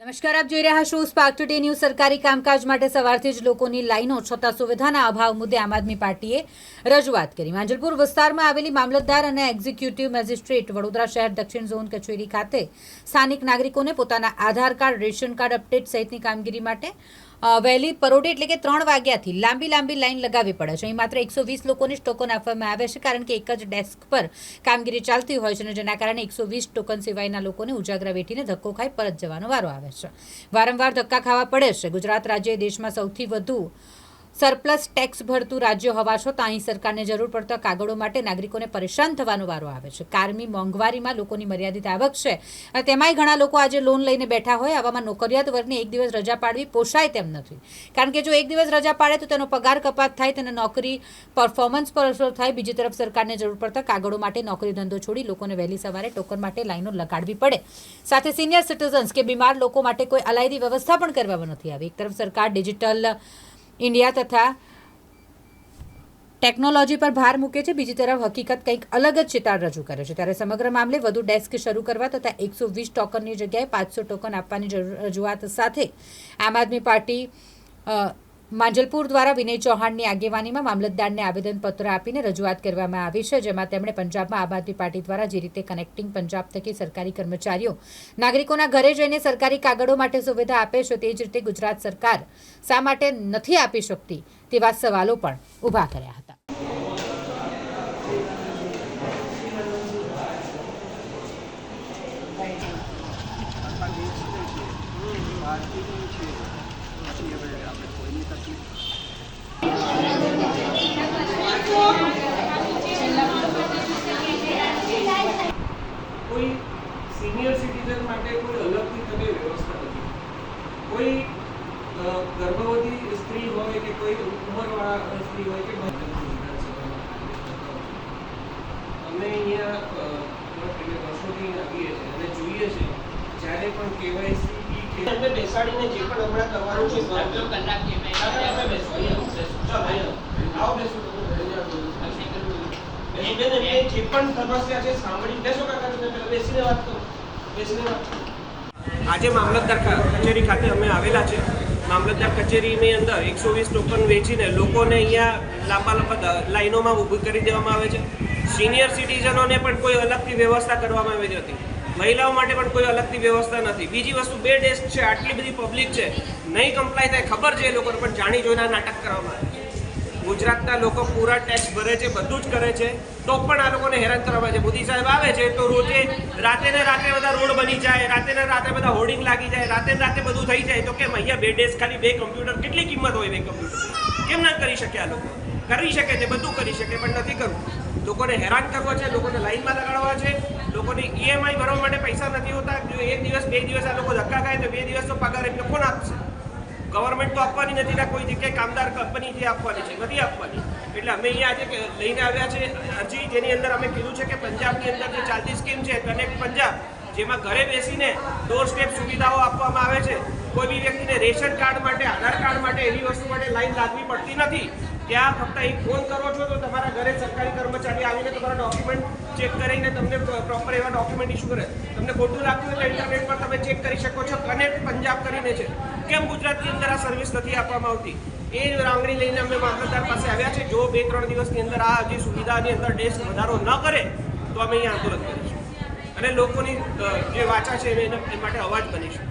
નમસ્કાર, આપ જોઈ રહ્યા છો સ્પાર્ક ટુડે ન્યૂઝ સરકારી કામકાજ માટે સવારથી જ લોકોની લાઈનો છતાં સુવિધાના અભાવ મુદ્દે આમ આદમી પાર્ટીએ રજૂઆત કરી. માંજલપુર વિસ્તારમાં આવેલી મામલતદાર અને એક્ઝિક્યુટિવ મેજિસ્ટ્રેટ વડોદરા શહેર દક્ષિણ ઝોન કચેરી ખાતે સ્થાનિક નાગરિકોને પોતાના Aadhaar card, ration card update સહિતની કામગીરી માટે વહેલી પરોઢે એટલે કે ત્રણ વાગ્યાથી લાંબી લાંબી લાઈન લગાવવી પડે છે. અહીં માત્ર એકસો વીસ લોકોને જ ટોકન આપવામાં આવે છે, કારણ કે એક જ ડેસ્ક પર કામગીરી ચાલતી હોય છે અને જેના કારણે એકસો વીસ ટોકન સિવાયના લોકોને ઉજાગરા વેઠીને ધક્કો ખાઈ પરત જવાનો વારો આવે છે. વારંવાર ધક્કા ખાવા પડે છે. ગુજરાત રાજ્ય દેશમાં સૌથી વધુ સરપ્લસ ટેક્સ ભરતું રાજ્ય હોવા છતાં અહીં સરકારને જરૂર પડતા કાગળો માટે નાગરિકોને પરેશાન થવાનો વારો આવે છે. કારમી મોંઘવારીમાં લોકોની મર્યાદિત આવક છે. અને તેમાંય ઘણા લોકો આજે લોન લઈને બેઠા હોય, આવામાં નોકરિયાત વર્ગને એક દિવસ રજા પાડવી પોષાય તેમ નથી. કારણ કે જો એક દિવસ રજા પાડે તો તેનો પગાર કપાત થાય, તેને નોકરી પરફોર્મન્સ પર અસર થાય. બીજી તરફ સરકારને જરૂર પડતા કાગળો માટે નોકરી ધંધો છોડી લોકોને વહેલી સવારે ટોકન માટે લાઈનો લગાડવી પડે. સાથે સિનિયર સિટીઝન્સ કે બીમાર લોકો માટે કોઈ અલાયદી વ્યવસ્થા પણ કરવામાં નથી આવી. એક તરફ સરકાર ડિજિટલ ઇન્ડિયા તથા ટેકનોલોજી પર ભાર મૂકે છે. બીજી તરફ હકીકત કંઈક અલગ જ ચિતાર રજૂ કરે છે. ત્યારે સમગ્ર મામલે વધુ ડેસ્ક શરૂ કરવા તથા એકસો વીસ ટોકનની જગ્યાએ પાંચસો ટોકન આપવાની રજૂઆત સાથે આમ આદમી પાર્ટી માંજલપુર દ્વારા વિનય ચૌહાણની આગેવાનીમાં મામલતદારને આવેદનપત્ર આપીને રજૂઆત કરવામાં આવી છે, જેમાં તેમણે પંજાબમાં આમ આદમી પાર્ટી દ્વારા જે રીતે કનેક્ટિંગ પંજાબ થકી સરકારી કર્મચારીઓ નાગરિકોના ઘરે જઈને સરકારી કાગળો માટે સુવિધા આપે છે, તે જ રીતે ગુજરાત સરકાર શા માટે નથી આપી શકતી તેવા સવાલો પણ ઊભા કર્યા હતા. કોઈ સિનિયર સિટીઝન માટે કોઈ અલગથી તમે વ્યવસ્થા નથી. કોઈ ગર્ભવતી સ્ત્રી હોય કે કોઈ ઉંમરવાળા સ્ત્રી હોય કે અમે અહીંયા એટલે વર્ષોથી આવીએ છીએ અને જોઈએ છે જ્યારે પણ કેવાયસી અમે બેસાડીને જે પણ હમણાં કરવાનું છે કલાક આપણે આપણે બેસો અહીંયા બેસો ચાલો અહીંયા આવો બેસો બેન બેન એમને જે પણ સમસ્યા છે, સાંભળી લેશો કાકા તમે પહેલા બેસીને વાત કરો. બેસીને વાત. આજે મામલતદાર કચેરી ખાતે અમે આવેલા છે. મામલતદાર કચેરીની અંદર એકસો વીસ ટોકન વેચીને લોકોને અહીંયા લાંબા લાંબા લાઇનોમાં ઊભી કરી દેવામાં આવે છે. સિનિયર સિટીઝનોને પણ કોઈ અલગથી વ્યવસ્થા કરવામાં આવી હતી મહિલાઓ માટે પણ કોઈ અલગથી વ્યવસ્થા નથી. બીજી વસ્તુ, બે ડેસ્ક છે, આટલી બધી પબ્લિક છે. નહીં કમ્પ્લાય થાય, ખબર છે એ લોકોને, પણ જાણી જોઈને નાટક કરવામાં આવે. ગુજરાતના લોકો પૂરા ટેક્સ ભરે છે, બધું જ કરે છે. તો પણ આ લોકોને હેરાન કરવામાં છે મોદી સાહેબ આવે છે, તો રોજે રાતે ને રાતે બધા રોડ બની જાય, રાતે ને રાતે બધા હોર્ડિંગ લાગી જાય, રાતે ને રાતે બધું થઈ જાય. તો કેમ અહીંયા બે ડેસ ખાલી બે કમ્પ્યુટર કેટલી કિંમત હોય બે કમ્પ્યુટર કેમ ના કરી શકે આ લોકો? કરી શકે છે બધું કરી શકે, પણ નથી કરવું. લોકોને હેરાન કરવા છે, લોકોને લાઈનમાં લગાડવા છે, લોકોને ઈએમઆઈ ભરવા માટે પૈસા નથી હોતા. જો એક દિવસ, બે દિવસ આ લોકો ધક્કા ખાય, તો બે દિવસનો પગાર એમને કોણ આપશે? ગવર્મેન્ટ તો આપવાની નથી ને કોઈ જગ્યાએ કામદાર કંપની જે આપવાની છે નથી આપવાની. એટલે અમે અહીંયા આજે લઈને આવ્યા છે અરજી, જેની અંદર અમે કીધું છે કે પંજાબની અંદર જે ચાલતી સ્કીમ છે કનેક્ટ પંજાબ, જેમાં ઘરે બેસીને ડોર સ્ટેપ સુવિધાઓ આપવામાં આવે છે. કોઈ બી વ્યક્તિને રેશન કાર્ડ માટે, આધાર કાર્ડ માટે એવી વસ્તુ માટે લાઈન લાગવી પડતી નથી. ત્યાં ફક્ત એક ફોન કરો છો તો તમારા ઘરે સરકારી કર્મચારી આવીને તમારા ડોક્યુમેન્ટ ચેક કરીને તમને પ્રોપર એવા ડોક્યુમેન્ટ ઇસ્યુ કરે. તમને ખોટું લાગતું હોય તો ઇન્ટરનેટ પર તમે ચેક કરી શકો છો કનેક્ટ પંજાબ કરીને છે. કેમ ગુજરાતની અંદર આ સર્વિસ નથી આપવામાં આવતી? એ રાંગણી લઈને અમે મામલતદાર પાસે આવ્યા છે. જો બે, ત્રણ દિવસની અંદર આ હજી સુવિધાની અંદર ડેસ્ક વધારો ન કરે, તો અમે અહીંયા આંદોલન કરીશું. અને લોકોની જે વાચા છે એના માટે અવાજ બનીશું